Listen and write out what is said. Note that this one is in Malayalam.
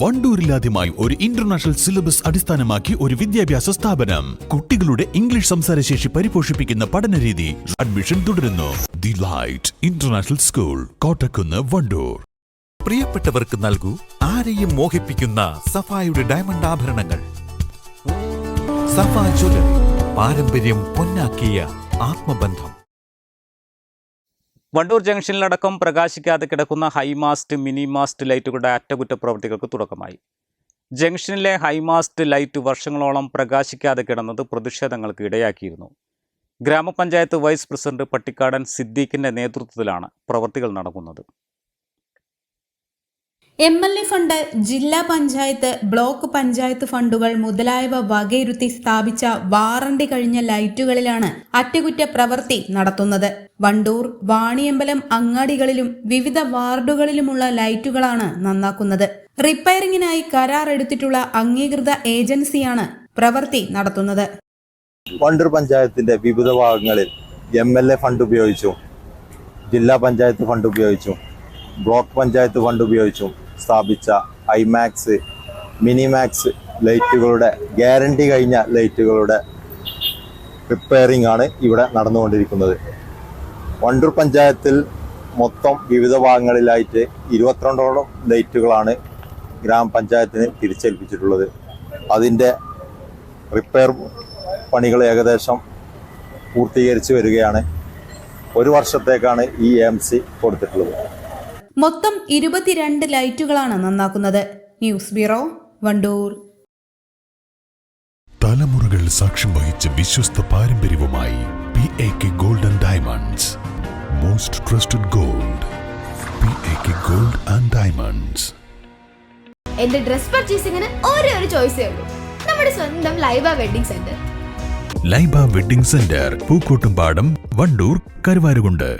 വണ്ടൂരിലാദ്യമായി ഒരു ഇന്റർനാഷണൽ സിലബസ് അടിസ്ഥാനമാക്കി ഒരു വിദ്യാഭ്യാസ സ്ഥാപനം. കുട്ടികളുടെ ഇംഗ്ലീഷ് സംസാരശേഷി പരിപോഷിപ്പിക്കുന്ന പഠനരീതി അഡ്മിഷൻ തുടരുന്നു. The light international school Kottakkunnu Wandoor. പ്രിയപ്പെട്ടവർക്ക് നൽകൂ ആരെയും മോഹിപ്പിക്കുന്ന സഫായുടെ ഡയമണ്ട് ആഭരണങ്ങൾ. സഫ ജ്വല്ലറി പാരമ്പര്യം പൊന്നാക്കിയ ആത്മബന്ധം. വണ്ടൂർ ജംഗ്ഷനിലടക്കം പ്രകാശിക്കാതെ കിടക്കുന്ന ഹൈമാസ്റ്റ് മിനിമാസ്റ്റ് ലൈറ്റുകളുടെ അറ്റകുറ്റപ്രവൃത്തികൾക്ക് തുടക്കമായി. ജംഗ്ഷനിലെ ഹൈമാസ്റ്റ് ലൈറ്റ് വർഷങ്ങളോളം പ്രകാശിക്കാതെ കിടന്നത് പ്രതിഷേധങ്ങൾക്ക് ഇടയാക്കിയിരുന്നു. ഗ്രാമപഞ്ചായത്ത് വൈസ് പ്രസിഡന്റ് പട്ടിക്കാടൻ സിദ്ദീഖിന്റെ നേതൃത്വത്തിലാണ് പ്രവൃത്തികൾ നടക്കുന്നത്. എം എൽ എ ഫണ്ട് ജില്ലാ പഞ്ചായത്ത് ബ്ലോക്ക് പഞ്ചായത്ത് ഫണ്ടുകൾ മുതലായവ വകയിരുത്തി സ്ഥാപിച്ച വാറണ്ടി കഴിഞ്ഞ ലൈറ്റുകളിലാണ് അറ്റകുറ്റ പ്രവൃത്തി നടത്തുന്നത്. വണ്ടൂർ വാണിയമ്പലം അങ്ങാടികളിലും വിവിധ വാർഡുകളിലുമുള്ള ലൈറ്റുകളാണ് നന്നാക്കുന്നത്. റിപ്പയറിംഗിനായി കരാർ എടുത്തിട്ടുള്ള അംഗീകൃത ഏജൻസിയാണ് പ്രവൃത്തി നടത്തുന്നത്. വണ്ടൂർ പഞ്ചായത്തിന്റെ വിവിധ ഭാഗങ്ങളിൽ എം എൽ എ ഫണ്ട് ഉപയോഗിച്ചു ജില്ലാ പഞ്ചായത്ത് ഫണ്ട് ഉപയോഗിച്ചു ബ്ലോക്ക് പഞ്ചായത്ത് ഫണ്ട് ഉപയോഗിച്ചും സ്ഥാപിച്ച ഐമാക്സ് മിനിമാക്സ് ലൈറ്റുകളുടെ ഗ്യാരണ്ടി കഴിഞ്ഞ ലൈറ്റുകളുടെ റിപ്പയറിംഗ് ആണ് ഇവിടെ നടന്നുകൊണ്ടിരിക്കുന്നത്. വണ്ടൂർ പഞ്ചായത്തിൽ മൊത്തം വിവിധ ഭാഗങ്ങളിലായിട്ട് ഇരുപത്തിരണ്ടോളം ലൈറ്റുകളാണ് ഗ്രാമപഞ്ചായത്തിന് തിരിച്ചേൽപ്പിച്ചിട്ടുള്ളത്. അതിന്റെ റിപ്പയർ പണികൾ ഏകദേശം പൂർത്തീകരിച്ച് വരികയാണ്. ഒരു വർഷത്തേക്കാണ് ഈ എം സി കൊടുത്തിട്ടുള്ളത്. മൊത്തം ഇരുപത്തിരണ്ട് ലൈറ്റുകളാണ് നന്നാക്കുന്നത്. News bureau Wandoor. തലമുറകൾ സാക്ഷ്യം വഹിച്ച വിശ്വസ്ത പാരമ്പര്യവുമായി P A K gold and diamonds most trusted gold P A K gold and diamonds എന്റെ ഡ്രസ് പർച്ചേസിംഗിന് ഒരേ ഒരു ചോയ്സേ ഉള്ളൂ. നമ്മുടെ സ്വന്തം Laiba wedding centre Laiba wedding centre Pookkottumpadam Wandoor Karuvarakundu.